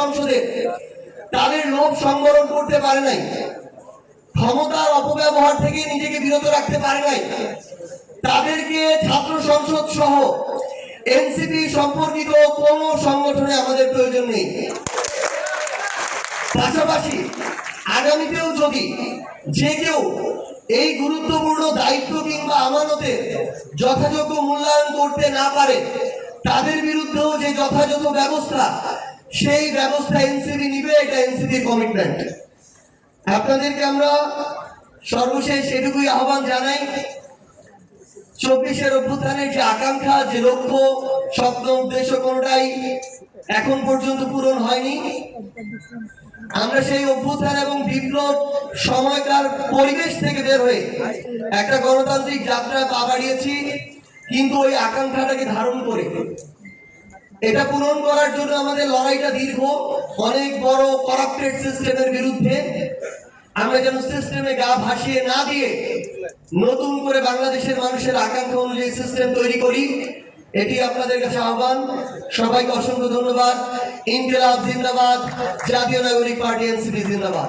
সংসদে তাদের লোভ সংবরণ করতে পারে নাই। ক্ষমতার অপব্যবহার থেকে নিজেকে বিরত রাখতে পারে নাই। তাদেরকে ছাত্র সংসদ সহ এনসিপি সম্পর্কিত কোনো সংগঠনে আমাদের প্রয়োজন নেই। পাশাপাশি আগামীতেও যদি যে কেউ এই গুরুত্বপূর্ণ দায়িত্ব কিংবা আমানতে যথাযোগ্য মূল্যায়ন করতে না পারে, তাদের বিরুদ্ধেও যে যথাযথ ব্যবস্থা সেই ব্যবস্থা এনসিবি নিবে, এটা এনসিবির কমিটমেন্ট আপনাদেরকে আমরা সর্বশেষ এটুকুই আহ্বান জানাই, চব্বিশের অভ্যুত্থানের যে আকাঙ্ক্ষা, যে লক্ষ্য, স্বপ্ন, উদ্দেশ্য কোনটাই এখন পর্যন্ত পূরণ হয়নি। আমরা সেই অভ্যুত্থান এবং বিপ্লব সময়কার পরিবেশ থেকে বের হয়ে একটা গণতান্ত্রিক যাত্রায় পা বাড়িয়েছি, কিন্তু ওই আকাঙ্ক্ষাটাকে ধারণ করে এটা পূরণ করার জন্য আমাদের লড়াইটা দীর্ঘ, অনেক বড় করাপ্টেড সিস্টেমের বিরুদ্ধে। আমরা যেন সিস্টেমে গা ভাসিয়ে না দিয়ে নতুন করে বাংলাদেশের মানুষের আকাঙ্ক্ষা অনুযায়ী সিস্টেম তৈরি করি, এটি আপনাদের কাছে আহ্বান। সবাইকে অসংখ্য ধন্যবাদ। ইনকিলাব জিন্দাবাদ। জাতীয় নাগরিক পার্টি এনসিপি জিন্দাবাদ।